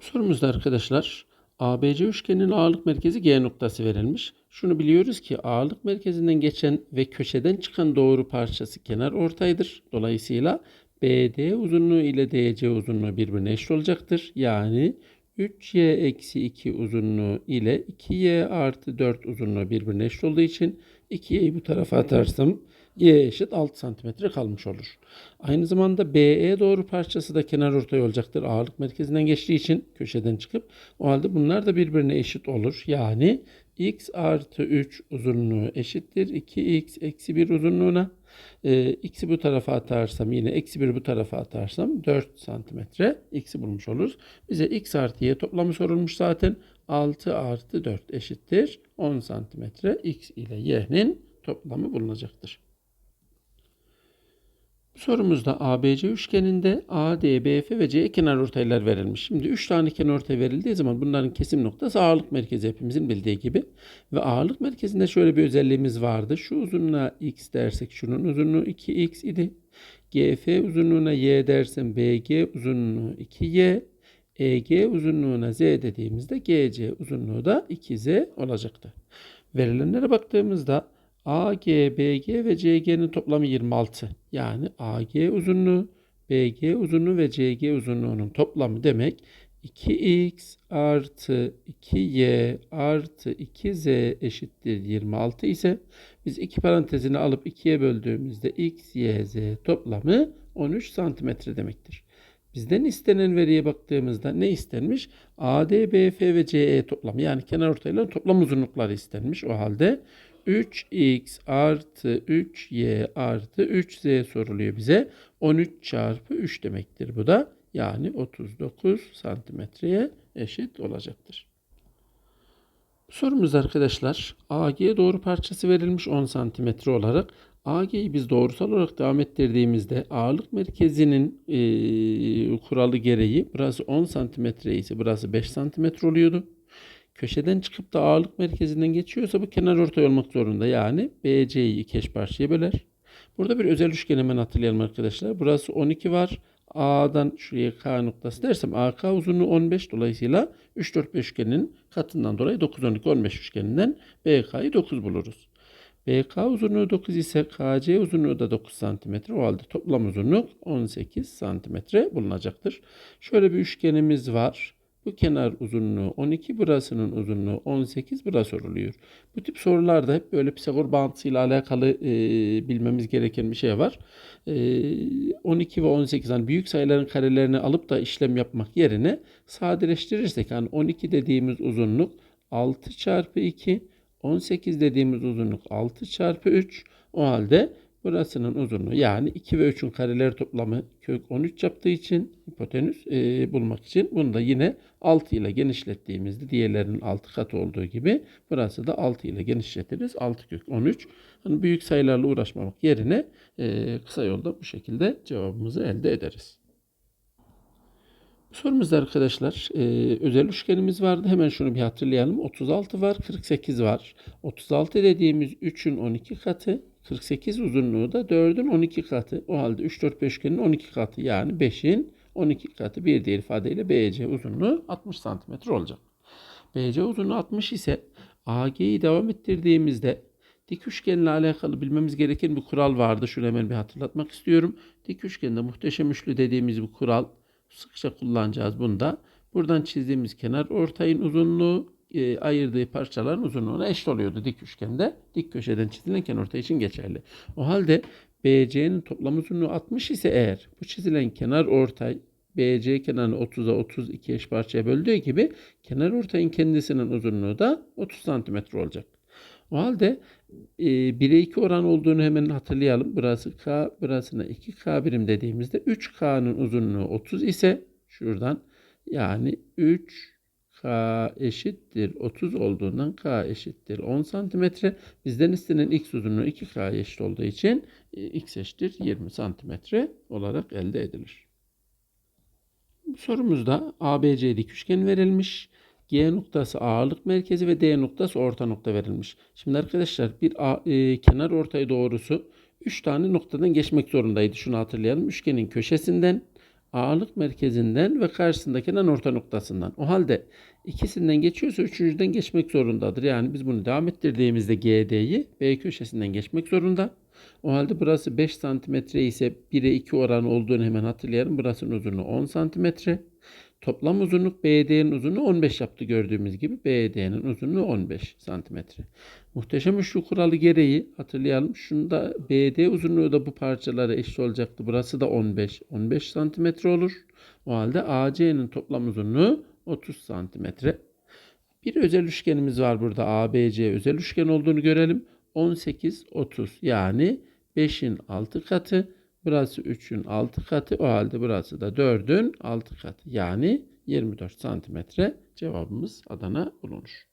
Sorumuzda arkadaşlar ABC üçgeninin ağırlık merkezi G noktası verilmiş. Şunu biliyoruz ki ağırlık merkezinden geçen ve köşeden çıkan doğru parçası kenar ortaydır. Dolayısıyla BD uzunluğu ile DC uzunluğu birbirine eşit olacaktır. Yani 3y eksi 2 uzunluğu ile 2y artı 4 uzunluğu birbirine eşit olduğu için 2y'yi bu tarafa atarsam y eşit 6 santimetre kalmış olur. Aynı zamanda BE doğru parçası da kenar ortay olacaktır. Ağırlık merkezinden geçtiği için köşeden çıkıp o halde bunlar da birbirine eşit olur. Yani x artı 3 uzunluğu eşittir 2x eksi 1 uzunluğuna. Ee, x'i bu tarafa atarsam yine eksi 1 bu tarafa atarsam 4 santimetre x'i bulmuş oluruz. Bize x artı y toplamı sorulmuş zaten. 6 artı 4 eşittir 10 santimetre x ile y'nin toplamı bulunacaktır. Sorumuzda ABC üçgeninde AD, BF ve C kenarortaylar verilmiş. Şimdi 3 tane kenarortay verildiği zaman bunların kesim noktası ağırlık merkezi hepimizin bildiği gibi. Ve ağırlık merkezinde şöyle bir özelliğimiz vardı. Şu uzunluğa x dersek şunun uzunluğu 2x idi. GF uzunluğuna y dersem BG uzunluğu 2y. EG uzunluğuna z dediğimizde GC uzunluğu da 2z olacaktı. Verilenlere baktığımızda AG, BG ve CG'nin toplamı 26. Yani AG uzunluğu, BG uzunluğu ve CG uzunluğunun toplamı demek 2x artı 2y artı 2z eşittir 26 ise biz iki parantezini alıp 2'ye böldüğümüzde x, y, z toplamı 13 santimetre demektir. Bizden istenen veriye baktığımızda ne istenmiş? AD, BF ve CE toplamı yani kenarortayların toplam uzunlukları istenmiş. O halde 3x artı 3y artı 3z soruluyor bize. 13 çarpı 3 demektir bu da. Yani 39 santimetreye eşit olacaktır. Sorumuz arkadaşlar AG doğru parçası verilmiş 10 santimetre olarak. AG'yi biz doğrusal olarak devam ettirdiğimizde ağırlık merkezinin e, kuralı gereği burası 10 santimetre ise burası 5 santimetre oluyordu köşeden çıkıp da ağırlık merkezinden geçiyorsa bu kenar ortay olmak zorunda. Yani BC'yi iki eş parçaya böler. Burada bir özel üçgen hemen hatırlayalım arkadaşlar. Burası 12 var. A'dan şuraya K noktası dersem AK uzunluğu 15 dolayısıyla 3 4 5 üçgenin katından dolayı 9 12 15 üçgeninden BK'yı 9 buluruz. BK uzunluğu 9 ise KC uzunluğu da 9 cm. O halde toplam uzunluk 18 cm bulunacaktır. Şöyle bir üçgenimiz var. Bu kenar uzunluğu 12, burasının uzunluğu 18, burası soruluyor. Bu tip sorularda hep böyle Pisagor bağıntısıyla alakalı e, bilmemiz gereken bir şey var. E, 12 ve 18 yani büyük sayıların karelerini alıp da işlem yapmak yerine sadeleştirirsek yani 12 dediğimiz uzunluk 6 çarpı 2, 18 dediğimiz uzunluk 6 çarpı 3. O halde Burasının uzunluğu yani 2 ve 3'ün kareleri toplamı kök 13 yaptığı için hipotenüs e, bulmak için bunu da yine 6 ile genişlettiğimizde diğerlerinin 6 katı olduğu gibi burası da 6 ile genişletiriz. 6 kök 13. Hani büyük sayılarla uğraşmamak yerine e, kısa yolda bu şekilde cevabımızı elde ederiz. Sorumuzda arkadaşlar e, özel üçgenimiz vardı. Hemen şunu bir hatırlayalım. 36 var, 48 var. 36 dediğimiz 3'ün 12 katı, 48 uzunluğu da 4'ün 12 katı. O halde 3, 4, 5 üçgenin 12 katı yani 5'in 12 katı bir diğer ifadeyle BC uzunluğu 60 cm olacak. BC uzunluğu 60 ise AG'yi devam ettirdiğimizde dik üçgenle alakalı bilmemiz gereken bir kural vardı. Şunu hemen bir hatırlatmak istiyorum. Dik üçgende muhteşem üçlü dediğimiz bu kural sıkça kullanacağız bunda. Buradan çizdiğimiz kenar ortayın uzunluğu e, ayırdığı parçaların uzunluğuna eşit oluyordu dik üçgende. Dik köşeden çizilen kenarortay için geçerli. O halde BC'nin toplam uzunluğu 60 ise eğer bu çizilen kenar ortay BC kenarını 30'a 32 eş parçaya böldüğü gibi kenar ortayın kendisinin uzunluğu da 30 cm olacak. O halde e, 1'e 2 oran olduğunu hemen hatırlayalım. Burası K, burasına 2K birim dediğimizde 3K'nın uzunluğu 30 ise şuradan yani 3 K eşittir 30 olduğundan K eşittir 10 santimetre. Bizden istenen X uzunluğu 2K eşit olduğu için e, X eşittir 20 santimetre olarak elde edilir. Sorumuzda ABC dik üçgen verilmiş. G noktası ağırlık merkezi ve D noktası orta nokta verilmiş. Şimdi arkadaşlar bir A, e, kenar ortay doğrusu 3 tane noktadan geçmek zorundaydı. Şunu hatırlayalım. Üçgenin köşesinden ağırlık merkezinden ve karşısındaki kenar orta noktasından. O halde ikisinden geçiyorsa üçüncüden geçmek zorundadır. Yani biz bunu devam ettirdiğimizde GD'yi B köşesinden geçmek zorunda. O halde burası 5 santimetre ise 1'e 2 oranı olduğunu hemen hatırlayalım. Burasının uzunluğu 10 santimetre. Toplam uzunluk BD'nin uzunluğu 15 yaptı gördüğümüz gibi. BD'nin uzunluğu 15 santimetre. Muhteşem üçlü kuralı gereği hatırlayalım. Şunda BD uzunluğu da bu parçalara eşit olacaktı. Burası da 15. 15 santimetre olur. O halde AC'nin toplam uzunluğu 30 santimetre. Bir özel üçgenimiz var burada. ABC özel üçgen olduğunu görelim. 18, 30 yani 5'in 6 katı. Burası 3'ün 6 katı. O halde burası da 4'ün 6 katı. Yani 24 santimetre cevabımız Adana bulunur.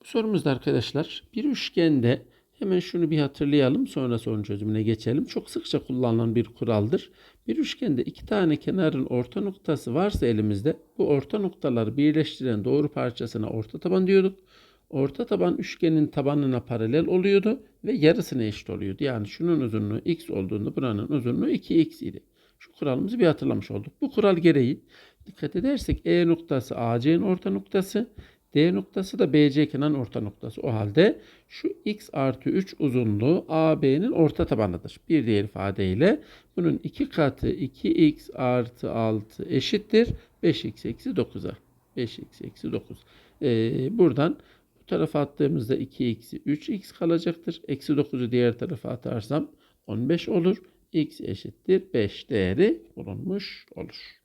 Bu sorumuzda arkadaşlar bir üçgende hemen şunu bir hatırlayalım sonra sorun çözümüne geçelim. Çok sıkça kullanılan bir kuraldır. Bir üçgende iki tane kenarın orta noktası varsa elimizde bu orta noktaları birleştiren doğru parçasına orta taban diyorduk. Orta taban üçgenin tabanına paralel oluyordu ve yarısına eşit oluyordu. Yani şunun uzunluğu x olduğunda buranın uzunluğu 2x idi. Şu kuralımızı bir hatırlamış olduk. Bu kural gereği dikkat edersek E noktası AC'nin orta noktası, D noktası da BC kenar orta noktası. O halde şu x artı 3 uzunluğu AB'nin orta tabanıdır. Bir diğer ifadeyle bunun 2 katı 2x artı 6 eşittir 5x eksi 9'a. 5x eksi 9. Ee, buradan bu tarafa attığımızda 2x'i 3x kalacaktır. Eksi 9'u diğer tarafa atarsam 15 olur. x eşittir 5 değeri bulunmuş olur.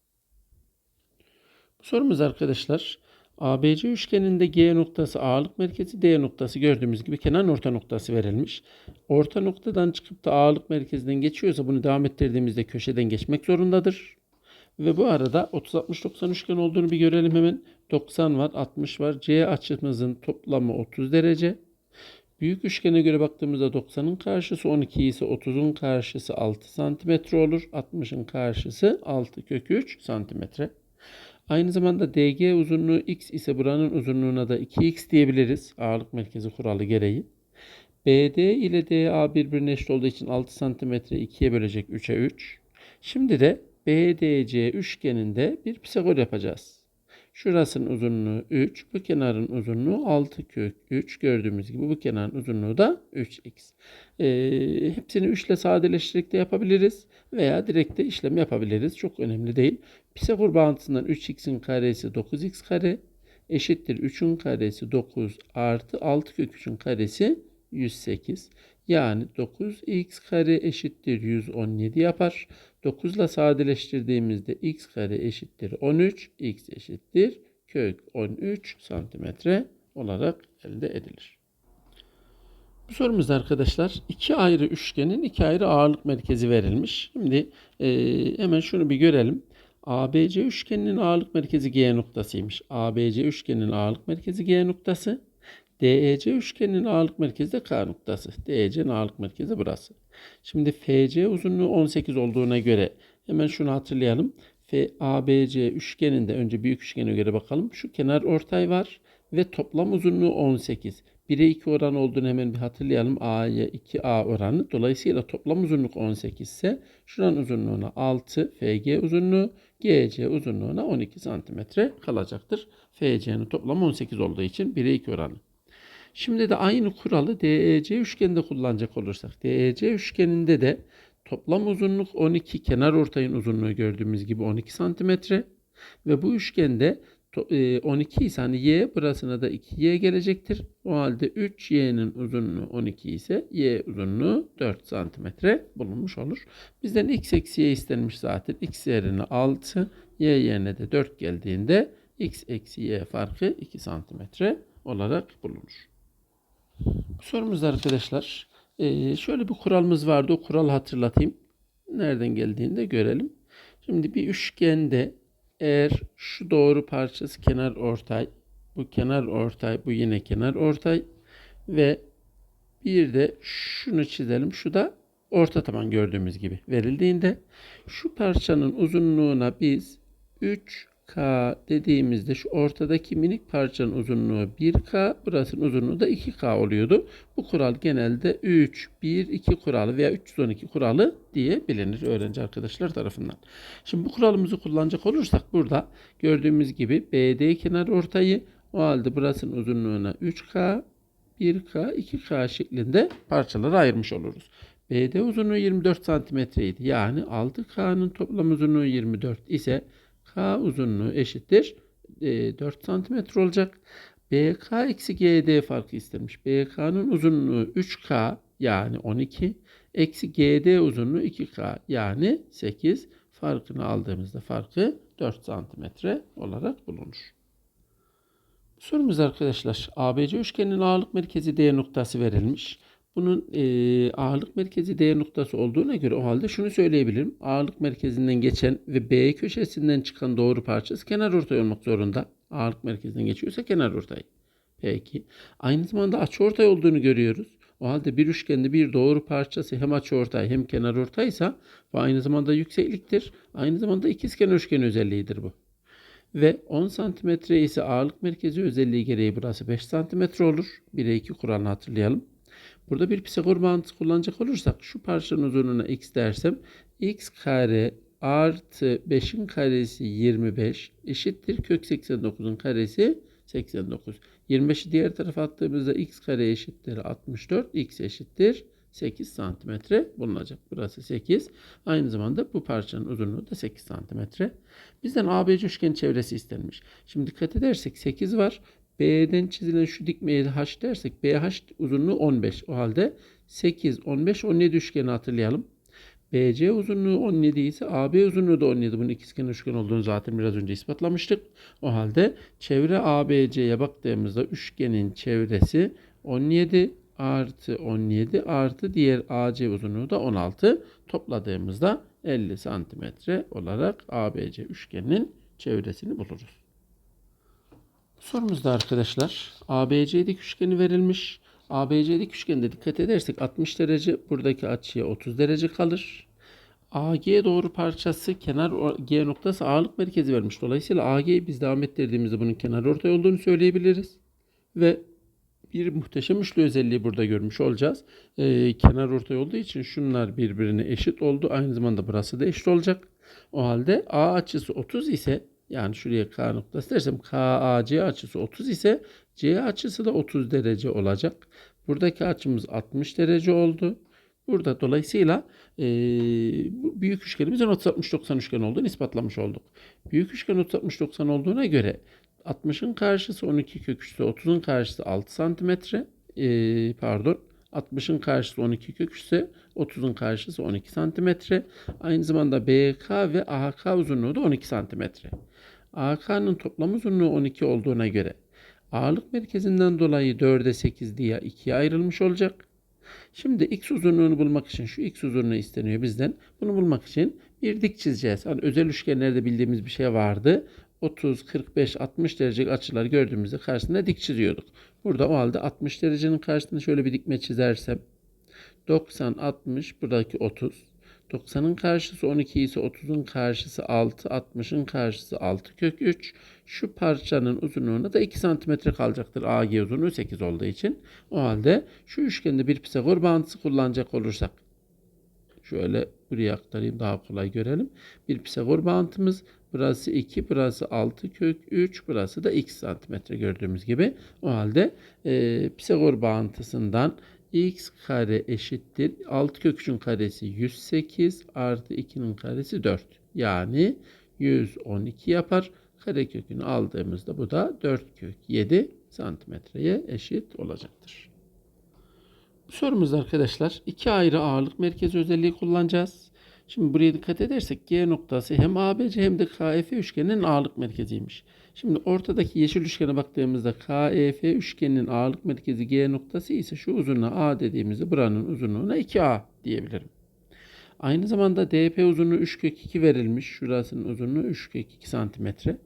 Bu sorumuz arkadaşlar ABC üçgeninde G noktası ağırlık merkezi, D noktası gördüğümüz gibi kenar orta noktası verilmiş. Orta noktadan çıkıp da ağırlık merkezinden geçiyorsa bunu devam ettirdiğimizde köşeden geçmek zorundadır. Ve bu arada 30-60-90 üçgen olduğunu bir görelim hemen. 90 var, 60 var. C açımızın toplamı 30 derece. Büyük üçgene göre baktığımızda 90'ın karşısı 12 ise 30'un karşısı 6 santimetre olur. 60'ın karşısı 6 kök 3 santimetre. Aynı zamanda DG uzunluğu x ise buranın uzunluğuna da 2x diyebiliriz. Ağırlık merkezi kuralı gereği. BD ile DA birbirine eşit olduğu için 6 santimetre 2'ye bölecek 3'e 3. Şimdi de BDC üçgeninde bir Pisagor yapacağız. Şurasının uzunluğu 3, bu kenarın uzunluğu 6 kök 3. Gördüğümüz gibi bu kenarın uzunluğu da 3x. Ee, hepsini 3 ile sadeleştirerek de yapabiliriz veya direkt de işlem yapabiliriz. Çok önemli değil. Pisagor bağıntısından 3x'in karesi 9x kare eşittir 3'ün karesi 9 artı 6 kök 3'ün karesi 108. Yani 9x kare eşittir 117 yapar. 9 ile sadeleştirdiğimizde x kare eşittir 13, x eşittir kök 13 santimetre olarak elde edilir. Bu sorumuzda arkadaşlar iki ayrı üçgenin iki ayrı ağırlık merkezi verilmiş. Şimdi e, hemen şunu bir görelim. ABC üçgeninin ağırlık merkezi G noktasıymış. ABC üçgeninin ağırlık merkezi G noktası. DEC üçgeninin ağırlık merkezi de K noktası. DEC'nin ağırlık merkezi burası. Şimdi FC uzunluğu 18 olduğuna göre hemen şunu hatırlayalım. ABC üçgeninde önce büyük üçgene göre bakalım. Şu kenar ortay var ve toplam uzunluğu 18. 1'e 2 oran olduğunu hemen bir hatırlayalım. A'ya 2A oranı. Dolayısıyla toplam uzunluk 18 ise şuranın uzunluğuna 6 FG uzunluğu, GC uzunluğuna 12 santimetre kalacaktır. FC'nin toplam 18 olduğu için 1'e 2 oranı. Şimdi de aynı kuralı DEC üçgeninde kullanacak olursak. DEC üçgeninde de toplam uzunluk 12, kenar ortayın uzunluğu gördüğümüz gibi 12 santimetre. Ve bu üçgende 12 ise hani y burasına da 2y gelecektir. O halde 3y'nin uzunluğu 12 ise y uzunluğu 4 santimetre bulunmuş olur. Bizden x eksi y istenmiş zaten. x yerine 6, y yerine de 4 geldiğinde x eksi y farkı 2 santimetre olarak bulunur. Bu sorumuzda arkadaşlar e, şöyle bir kuralımız vardı. O kuralı hatırlatayım. Nereden geldiğini de görelim. Şimdi bir üçgende eğer şu doğru parçası kenar ortay, bu kenar ortay, bu yine kenar ortay ve bir de şunu çizelim. Şu da orta taban gördüğümüz gibi verildiğinde şu parçanın uzunluğuna biz 3 K dediğimizde şu ortadaki minik parçanın uzunluğu 1K, burasının uzunluğu da 2K oluyordu. Bu kural genelde 3, 1, 2 kuralı veya 312 kuralı diye bilinir öğrenci arkadaşlar tarafından. Şimdi bu kuralımızı kullanacak olursak burada gördüğümüz gibi BD kenar ortayı o halde burasının uzunluğuna 3K, 1K, 2K şeklinde parçalara ayırmış oluruz. BD uzunluğu 24 cm idi. Yani 6K'nın toplam uzunluğu 24 ise K uzunluğu eşittir e, 4 cm olacak. BK eksi GD farkı istemiş. BK'nın uzunluğu 3K yani 12 eksi GD uzunluğu 2K yani 8 farkını aldığımızda farkı 4 cm olarak bulunur. Sorumuz arkadaşlar ABC üçgeninin ağırlık merkezi D noktası verilmiş. Bunun e, ağırlık merkezi D noktası olduğuna göre o halde şunu söyleyebilirim. Ağırlık merkezinden geçen ve B köşesinden çıkan doğru parçası kenar ortay olmak zorunda. Ağırlık merkezinden geçiyorsa kenar ortay. Peki. Aynı zamanda açı ortay olduğunu görüyoruz. O halde bir üçgende bir doğru parçası hem açı ortay hem kenar ortaysa bu aynı zamanda yüksekliktir. Aynı zamanda ikizkenar üçgen özelliğidir bu. Ve 10 cm ise ağırlık merkezi özelliği gereği burası 5 cm olur. 1'e 2 kuralını hatırlayalım. Burada bir Pisagor bağıntısı kullanacak olursak şu parçanın uzunluğuna x dersem x kare artı 5'in karesi 25 eşittir kök 89'un karesi 89. 25'i diğer tarafa attığımızda x kare eşittir 64 x eşittir 8 santimetre bulunacak. Burası 8. Aynı zamanda bu parçanın uzunluğu da 8 santimetre. Bizden ABC üçgen çevresi istenmiş. Şimdi dikkat edersek 8 var. B'den çizilen şu dikmeye h dersek BH uzunluğu 15. O halde 8, 15, 17 üçgeni hatırlayalım. BC uzunluğu 17 ise AB uzunluğu da 17. Bunun ikizkenar üçgen olduğunu zaten biraz önce ispatlamıştık. O halde çevre ABC'ye baktığımızda üçgenin çevresi 17 artı 17 artı diğer AC uzunluğu da 16. Topladığımızda 50 santimetre olarak ABC üçgeninin çevresini buluruz. Sorumuzda arkadaşlar ABC dik üçgeni verilmiş. ABC dik üçgende dikkat edersek 60 derece buradaki açıya 30 derece kalır. AG doğru parçası kenar G noktası ağırlık merkezi vermiş. Dolayısıyla AG'yi biz devam ettirdiğimizde bunun kenar ortay olduğunu söyleyebiliriz. Ve bir muhteşem üçlü özelliği burada görmüş olacağız. Ee, kenar ortay olduğu için şunlar birbirine eşit oldu. Aynı zamanda burası da eşit olacak. O halde A açısı 30 ise yani şuraya K noktası dersem KAC açısı 30 ise C açısı da 30 derece olacak. Buradaki açımız 60 derece oldu. Burada dolayısıyla e, büyük üçgenimizin 30-60-90 üçgen olduğunu ispatlamış olduk. Büyük üçgen 30-60-90 olduğuna göre 60'ın karşısı 12 kök 3'se 30'un karşısı 6 santimetre e, pardon 60'ın karşısı 12 kök 3 ise 30'un karşısı 12 santimetre. Aynı zamanda BK ve AH uzunluğu da 12 santimetre. AK'nın toplam uzunluğu 12 olduğuna göre ağırlık merkezinden dolayı 4'e 8 diye 2'ye ayrılmış olacak. Şimdi x uzunluğunu bulmak için şu x uzunluğu isteniyor bizden. Bunu bulmak için bir dik çizeceğiz. Hani özel üçgenlerde bildiğimiz bir şey vardı. 30, 45, 60 derecelik açılar gördüğümüzde karşısında dik çiziyorduk. Burada o halde 60 derecenin karşısında şöyle bir dikme çizersem 90, 60, buradaki 30. 90'ın karşısı 12 ise 30'un karşısı 6, 60'ın karşısı 6 kök 3. Şu parçanın uzunluğuna da 2 cm kalacaktır. AG uzunluğu 8 olduğu için. O halde şu üçgende bir Pisagor bağıntısı kullanacak olursak şöyle buraya aktarayım daha kolay görelim. Bir Pisagor bağıntımız burası 2, burası 6 kök 3, burası da x santimetre gördüğümüz gibi. O halde e, Pisagor bağıntısından x kare eşittir. 6 kök 3'ün karesi 108 artı 2'nin karesi 4. Yani 112 yapar. Kare kökünü aldığımızda bu da 4 kök 7 santimetreye eşit olacaktır. Bu sorumuzda arkadaşlar iki ayrı ağırlık merkezi özelliği kullanacağız. Şimdi buraya dikkat edersek G noktası hem ABC hem de KF üçgeninin ağırlık merkeziymiş. Şimdi ortadaki yeşil üçgene baktığımızda KEF üçgeninin ağırlık merkezi G noktası ise şu uzunluğa A dediğimizde buranın uzunluğuna 2A diyebilirim. Aynı zamanda DP uzunluğu 3 kök 2 verilmiş. Şurasının uzunluğu 3 kök 2 santimetre.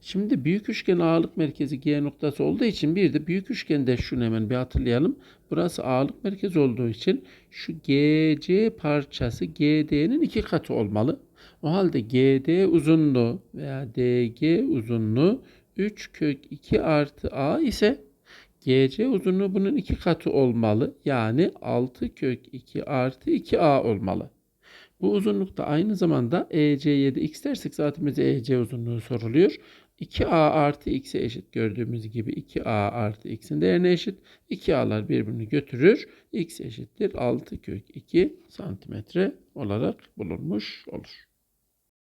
Şimdi büyük üçgen ağırlık merkezi G noktası olduğu için bir de büyük üçgende şunu hemen bir hatırlayalım. Burası ağırlık merkezi olduğu için şu GC parçası GD'nin iki katı olmalı. O halde GD uzunluğu veya DG uzunluğu 3 kök 2 artı A ise GC uzunluğu bunun iki katı olmalı. Yani 6 kök 2 artı 2A olmalı. Bu uzunlukta aynı zamanda EC'ye de x dersek zaten bize EC uzunluğu soruluyor. 2A artı x'e eşit gördüğümüz gibi 2A artı x'in değerine eşit. 2A'lar birbirini götürür. x eşittir 6 kök 2 santimetre olarak bulunmuş olur.